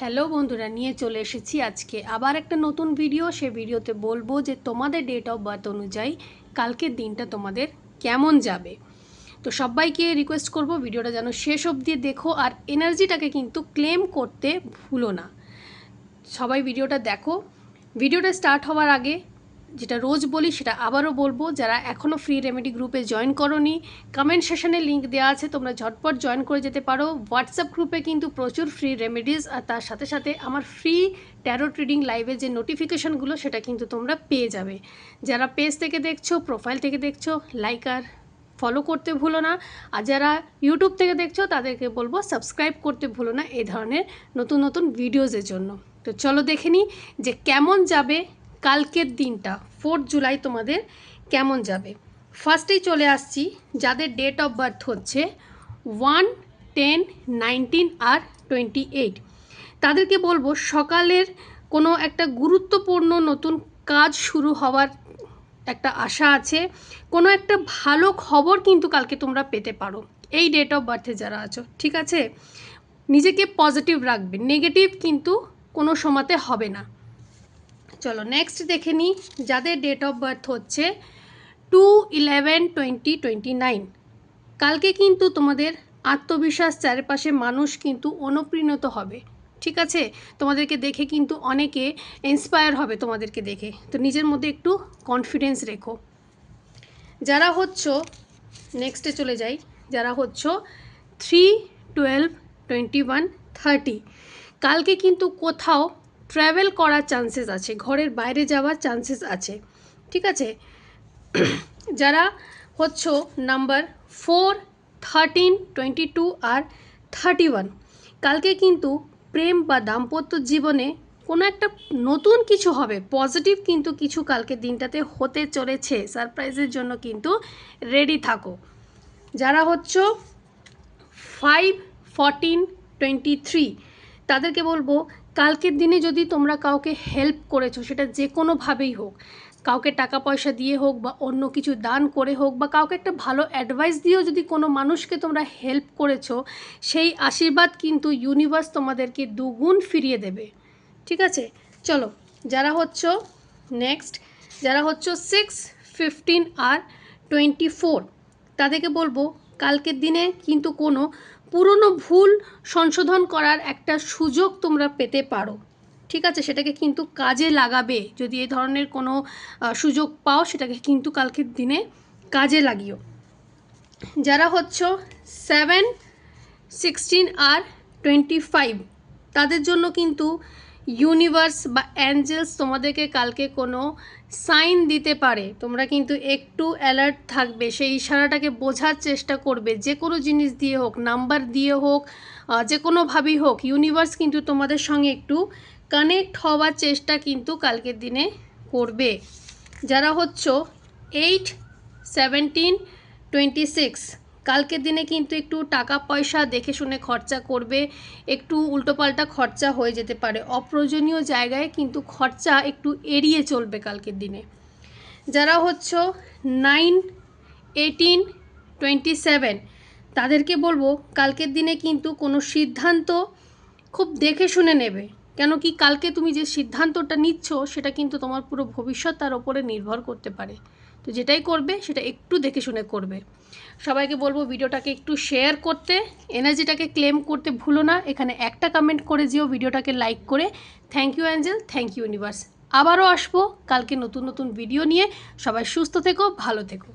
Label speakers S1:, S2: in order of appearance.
S1: Hello বন্ধুরা, নিয়ে চলে এসেছি আজকে। আবার একটা নতুন ভিডিও সে ভিডিওতে বলব যে তোমাদের ডেট অফ বার্থ অনুযায়ী কালকের দিনটা তোমাদের কেমন যাবে। তো সবাইকে রিকোয়েস্ট করব ভিডিওটা যেন শেষ অবধি দেখো, আর এনার্জিটাকে কিন্তু ক্লেম করতে ভুলো না। সবাই ভিডিওটা দেখো। ভিডিওটা স্টার্ট হওয়ার আগে যেটা রোজ বলি, সেটা আবারও বলব, যারা এখনও ফ্রি রেমেডি গ্রুপে জয়েন করনি কমেন্ট সেশনে লিঙ্ক দেওয়া আছে, তোমরা ঝটপট জয়েন করে যেতে পারো। হোয়াটসঅ্যাপ গ্রুপে কিন্তু প্রচুর ফ্রি রেমেডিস আর তার সাথে সাথে আমার ফ্রি ট্যারো ট্রিডিং লাইভের যে নোটিফিকেশানগুলো সেটা কিন্তু তোমরা পেয়ে যাবে। যারা পেজ থেকে দেখছ প্রোফাইল থেকে দেখছ লাইক আর ফলো করতে ভুলো না। আর যারা ইউটিউব থেকে দেখছ, তাদেরকে বলব সাবস্ক্রাইব করতে ভুলো না এই ধরনের নতুন নতুন ভিডিওসের জন্য। তো চলো দেখে নিই যে কেমন যাবে কালকের দিনটা ফোর্থ জুলাই তোমাদের কেমন যাবে? ফার্স্টেই চলে আসছি, যাদের ডেট অফ বার্থ হচ্ছে ওয়ান টেন নাইনটিন আর টোয়েন্টি এইট তাদেরকে বলব, সকালের কোনো একটা গুরুত্বপূর্ণ নতুন কাজ শুরু হওয়ার একটা আশা আছে। কোনো একটা ভালো খবর কিন্তু কালকে তোমরা পেতে পারো, এই ডেট অফ বার্থে যারা আছো, ঠিক আছে? নিজেকে পজিটিভ রাখবে নেগেটিভ কিন্তু কোনো সময়তে হবে না। চলো নেক্সট দেখে নিই যাদের ডেট অফ বার্থ হচ্ছে two eleven twenty twenty nine কালকে কিন্তু তোমাদের আত্মবিশ্বাস চারপাশে মানুষ কিন্তু অনুপ্রাণিত হবে, ঠিক আছে? তোমাদেরকে দেখে কিন্তু অনেকে ইন্সপায়ার হবে তোমাদেরকে দেখে। তো নিজের মধ্যে একটু কনফিডেন্স রেখো। যারা হচ্ছ নেক্সটে চলে যাই, যারা হচ্ছ three twelve twenty one thirty কালকে কিন্তু কোথাও ট্রাভেল করার চান্সেস আছে, ঘরের বাইরে যাওয়ার চান্সেস আছে, ঠিক আছে? যারা হচ্ছ number four, thirteen, twenty two আর থার্টি ওয়ান, কালকে কিন্তু প্রেম বা দাম্পত্য জীবনে কোনো একটা নতুন কিছু হবে, পজিটিভ কিন্তু কিছু কালকে দিনটাতে হতে চলেছে, সারপ্রাইজের জন্য কিন্তু রেডি থাকো। যারা হচ্ছ ফাইভ, ফরটিন, টোয়েন্টি থ্রি, তাদেরকে বলব কালকের দিনে যদি তোমরা কাউকে হেল্প করেছ, সেটা যে কোনোভাবেই হোক, কাউকে টাকা পয়সা দিয়ে হোক বা অন্য কিছু দান করে হোক বা কাউকে একটা ভালো অ্যাডভাইস দিয়েও যদি কোনো মানুষকে তোমরা হেল্প করেছ, সেই আশীর্বাদ কিন্তু ইউনিভার্স তোমাদেরকে দুগুণ ফিরিয়ে দেবে। ঠিক আছে? চলো, যারা হচ্ছ নেক্সট যারা হচ্ছ সিক্স ফিফটিন আর টোয়েন্টি ফোর তাদেরকে বলব, কালকের দিনে কিন্তু কোনো পুরনো ভুল সংশোধন করার একটা সুযোগ তোমরা পেতে পারো। ঠিক আছে? সেটাকে কিন্তু কাজে লাগাবে। যদি এই ধরনের কোনো সুযোগ পাও, সেটাকে কিন্তু কালকের দিনে কাজে লাগিও। যারা হচ্ছ সেভেন সিক্সটিন আর টোয়েন্টি ফাইভ তাদের জন্য কিন্তু ইউনিভার্স বা অ্যাঞ্জেলস তোমাদেরকে কালকে কোনো সাইন দিতে পারে। তোমরা কিন্তু একটু অ্যালার্ট থাকবে, সেই ইশারাটাকে বোঝার চেষ্টা করবে। যে কোনো জিনিস দিয়ে হোক নাম্বার দিয়ে হোক যে কোনোভাবেই হোক ইউনিভার্স কিন্তু তোমাদের সঙ্গে একটু কানেক্ট হওয়ার চেষ্টা কিন্তু কালকের দিনে করবে। যারা হচ্ছ এইট সেভেন্টিন টোয়েন্টি সিক্স কালকের দিনে কিন্তু একটু টাকা পয়সা দেখে শুনে খরচা করবে, একটু উল্টোপাল্টা খরচা হয়ে যেতে পারে। অপ্রয়োজনীয় জায়গায় কিন্তু খরচা একটু এড়িয়ে চলবে কালকের দিনে। যারা হচ্ছ নাইন, এইটিন, টোয়েন্টি সেভেন, তাদেরকে বলব কালকের দিনে কিন্তু কোনো সিদ্ধান্ত খুব দেখে শুনে নেবে। কেন কি কালকে তুমি যে সিদ্ধান্তটা নিচ্ছ, সেটা কিন্তু তোমার পুরো ভবিষ্যৎ তার ওপরে নির্ভর করতে পারে। তো যেটাই করবে, সেটা একটু দেখে শুনে করবে। সবাইকে বলব ভিডিওটাকে একটু শেয়ার করতে এনার্জিটাকে ক্লেম করতে ভুলো না। এখানে একটা কমেন্ট করে যেও ভিডিওটাকে লাইক করে। Thank you angel thank you universe আবারও আসব কালকে নতুন নতুন ভিডিও নিয়ে। সবাই সুস্থ থেকো, ভালো থেকো।